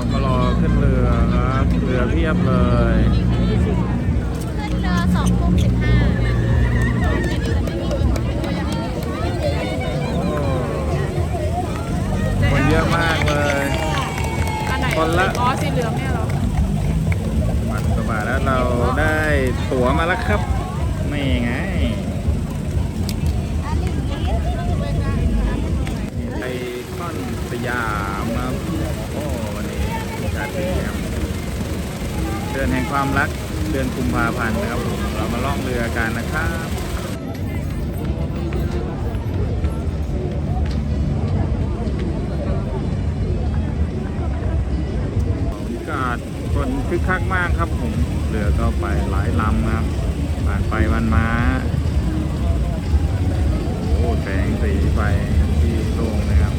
เราก็รอขึ้นเรือครับเรือเพียบเลย ขึ้นเรือสองทุ่มสิบห้าโอ้คนเยอะมากเลย อันไหนคนละ อ๋อสีเหลืองเนี่ยเหรอพันกว่าบาทแล้วเราได้ตั๋วมาแล้วครับ นี่ไงไอคอนสยามครับโอ้วันนี้จัดดีครับเดือนแห่ง ความรักเดือนกุมภาพันธ์นะครับผมเรามาล่องเรือกันนะครับบรรยากาศคนคึกคักมากครับผมเรือก็ไปหลายลำครับผ่านไปวันมาโอ้แสงสีไฟที่โล่งนะครับ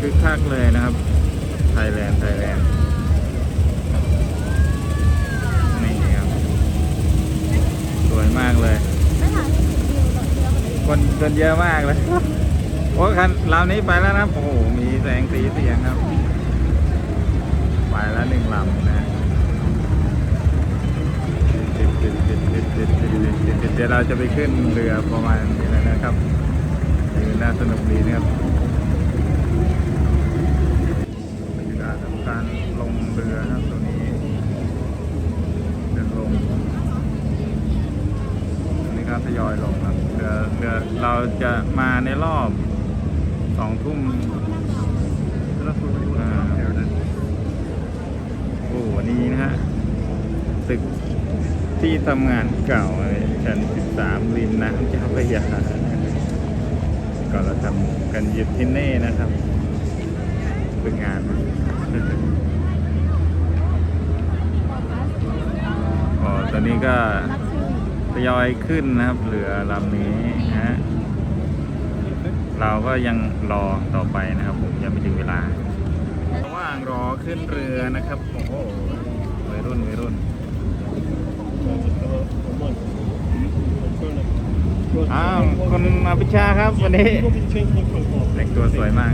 คึกคักเลยนะครับไทยแลนด์ไทยแลนด์ วยมากเลยคนคนเยอะมากเลยโอ้คันลำนี้ไปแล้วนะครับโอ้โหมีแสงสีเสียงครับไปแล้วหนึ่งลำนะเดี๋ยวเราจะไปขึ้นเรือประมาณนี้แล้วนะครับคือน่าสนุกดีนะครับบรรยากาศของการลงเรือนะครับตัวนี้เดินลงอันนี้ ก็ทยอยลงครับเรือเรือเราจะมาในรอบสองทุ่มอ่าโอ้วันนี้นะฮะตึกที่ทำงานเก่าชั้น13ริมน้ำเจ้าพระยาก็เราทำกันอยึดที่นี่นะครับเป็นงานอ๋อตอนนี้ก็ ทยอยขึ้นนะครับเรือลำนี้ฮะเราก็ยังรอต่อไปนะครับ ผมยังไม่ถึงเวลาระหว่างรอขึ้นเรือนะครับโอ้โหวัยรุ่นวัยรุ่นอ้าวคุณอภิชาครับวันนี้แต่งตัวสวยมาก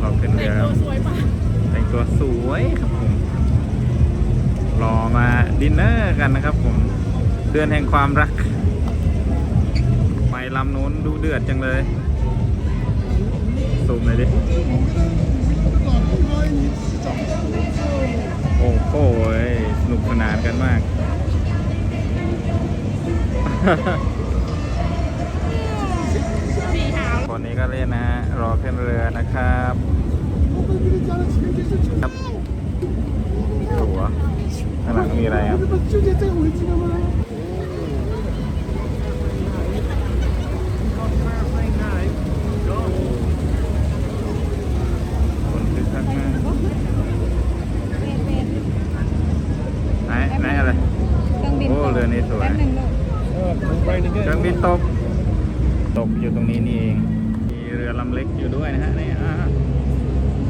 เราขึ้นเรืงอตัวสวยมากแต่งตัวสวยครับผมรอมาดินเนอร์กันนะครับผม เดือนแห่งความรัก ไปลำนู้นดูเดือดจังเลยซูมเลยดิ โอ้โหสนุกสนานกันมาก คนนี้ก็เล่นนะฮะรอขึ้นเรือนะครับครับตั๋วข้างหลังมีอะไรครับ คนคึกคักมาก ไหนไหนอะไร เครื่องบินโอ้เรือนี้สวย แป๊บหนึ่งลูกเครื่องบินตก ตกอยู่ตรงนี้นี่เอง มีเรือลำเล็กอยู่ด้วยนะฮะนี่อ่า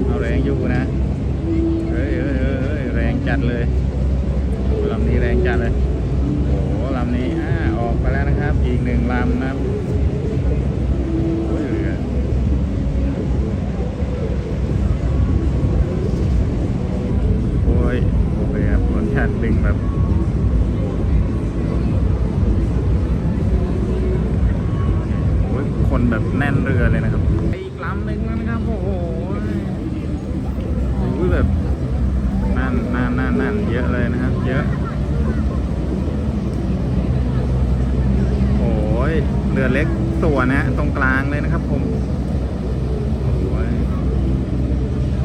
เอาแรงอยู่นะเฮ้ยเฮ้ยเฮ้ยเฮ้ยแรงจัดเลยลำนี้แรงจัดเลย โอ้โหลำนี้อ่าออกไปแล้วนะครับ อีกหนึ่งลำนะครับโอ้ยเรือโอ้ยโอเคครับรถชาติดึงแบบโอ้ยคนแบบแน่นเรือเลยนะครับอีกลำหนึ่งแล้วนะครับโอ้โหโอ้ยแบบนั่นนั่นนั่นนั่นเยอะเลยนะครับ เยอะโอ้ยเรือเล็กตัวนะฮะตรงกลางเลยนะครับผมโอ้ย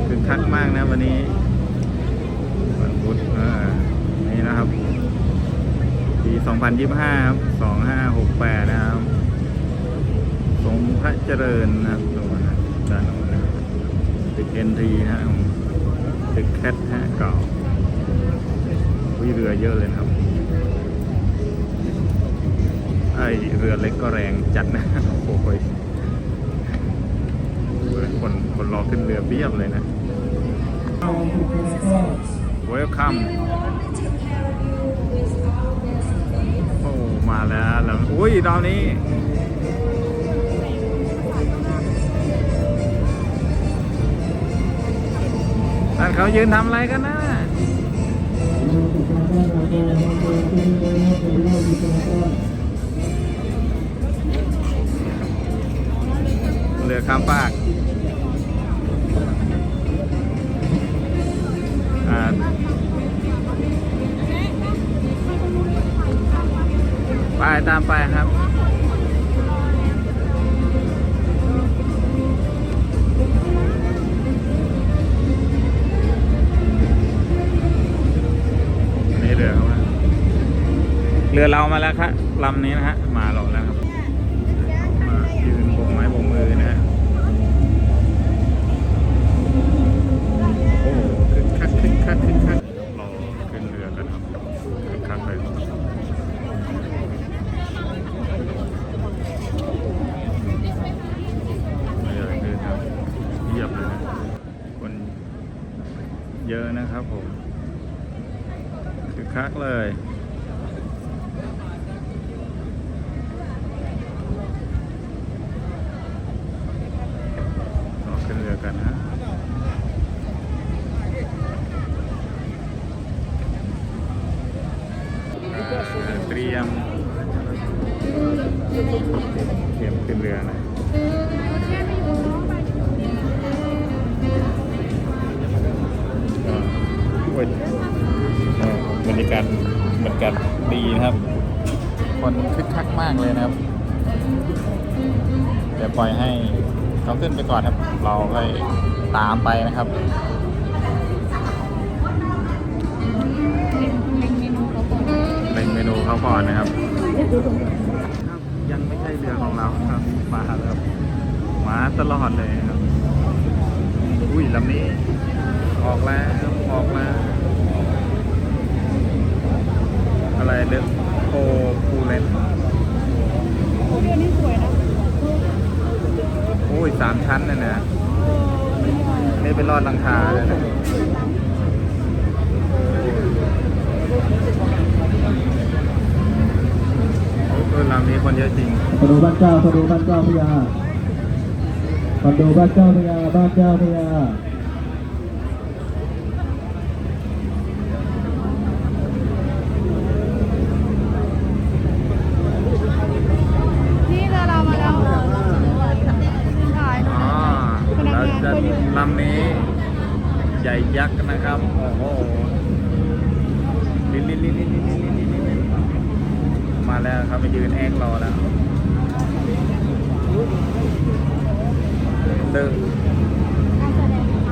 คือคักมากนะวันนี้ วันพุธเออนี่นะครับปี2025ครับ2568 นะครับทรงพระเจริญนะครับตรงนั้นด้านโน้นนะครับตึกเอ็นทีนะฮะตึกแคทฮะเก่าวิเรือเยอะเลยครับ ไอเรือเล็กก็แรงจัดนะโอ้โหยคนคนรอขึ้นเรือเบี้ยบเลยนะ Welcome โอ้ มาแล้วแล้วอุ้ยดาวนี้ท่นเขายืนทำอะไรกันนะเรือข้ามฟาก ไปตามไปครับนี่เรือเขาอะเรือเรามาแล้วครับลำนี้นะฮะ มาหลอกแล้วครับ มายืนโบกไม้โบกมือนะฮะ โอ้โหคึกคักคึกคักคึกคักรอขึ้นเรือกันครับคึกคักเลยไม่เยอะขึ้นครับเยียบเลยนะคน เยอะนะครับผมคึกคักเลยรอขึ้นเรือกันฮะเตรียมากเลยนะครับ เดี๋ยวปล่อยให้เขาขึ้นไปก่อนครับ เราก็ตามไปนะครับเล็งเมนูเขาก่อนนะครับครับ ยังไม่ใช่เรือของเราครับมาแล้วครับมาตลอดเลยครับ อุ้ยลำนี้ ออกแล้วออกแล้วอะไรเดอะโคคูเลน โอ้เรือนี้สวยนะ โอ้ ยสามชั้นเลยนะนี่เป็นรอดลังคาเลยนะโอ้เออลำนี้คนเยอะจริงคอนโดบ้านเจ้าคอนโดบ้านเจ้าพยาคอนโดบ้านเจ้าพยาบ้านเจ้าพยา มายืนแอกรอแล้วเดิน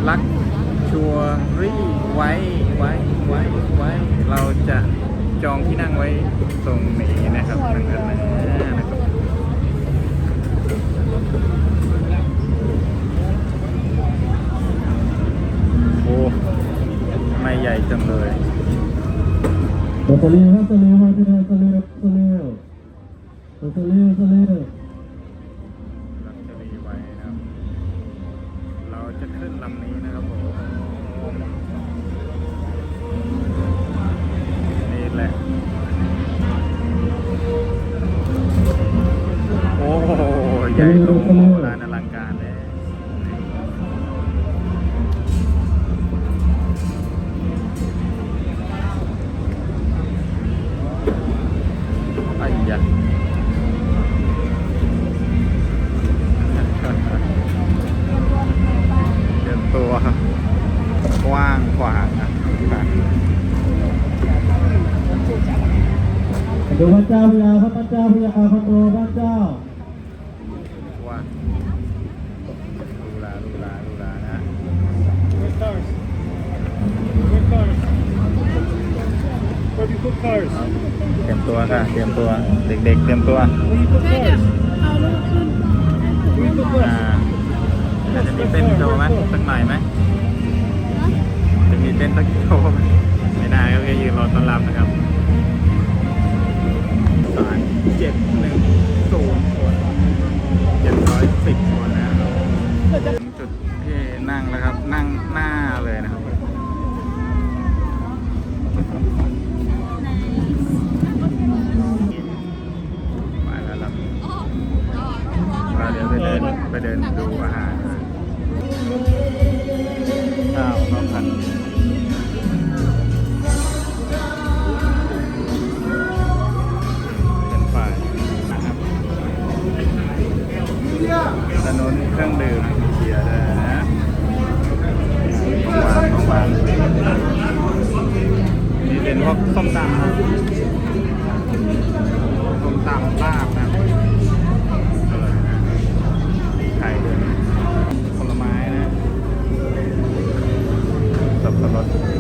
ลักชัวรี่ไว้ไว้ไว้ไว้ เราจะจองที่นั่งไว้ตรงนี้นะครับนั่งกันนะนะครับโอ้ไม่ใหญ่จังเลยเปิดส ลีครับสลีมาที่นี่สลีสลีเปิดสลีสลีลักจะรีไว้นะครับ เราจะขึ้นลำนี้นะครับผมนี่แหละ โอ้โหใหญ่โตโมโหลานอลังการเลยไอ้ยะ เจ้าพยาครับบ้านเจ้าพระยาคอนโดบ้านเจ้าว่าดูแลดูแลดูแลนะเตรียมตัวค่ะ เตรียมตัว เด็กๆ เตรียมตัวเดี๋ยวเอาลูกขึ้นอ่าจะมีเต้นโชว์ไหมสักหน่อยไหมจะมีเต้นสักโชว์ไหมไม่ได้ก็แค่ยืนรอต้อนรับนะครับ สายเจ็ดหนึ่ง สับ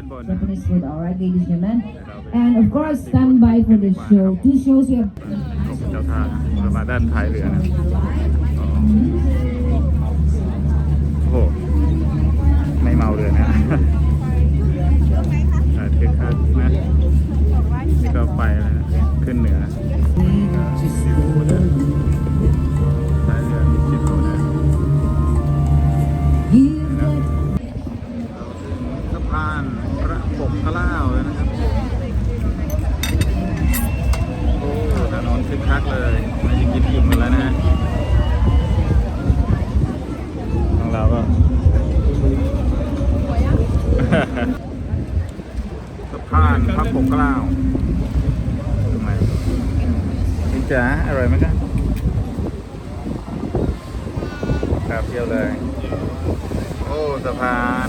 Japanese, you did bon. Japanese food. All right, ladies and gentlemen. And of course, stand by for the show. Two shows we have. เจ้าท่าเรามาด้านท้ายเรือนะอ๋อโอ้โห ไม่เมาเรือนะอ่าคึกคักนะนี่ก็ไปแล้วนะ ขึ้นเหนือซีฟู้ด พระปกเล้าเลยนะครับ โอ้ถนนคึกคักเลยมาจะกินอิ่มหมดแล้วนะฮะของเราก็สะพานพระปกเกล้าทำไมนี่จ๋าอร่อยไหมครับครับเที่ยวเลย โอ้สะพาน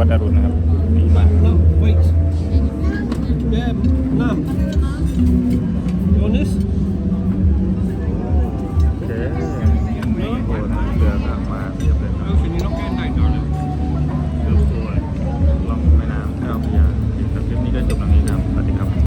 วัดอรุณนะครับ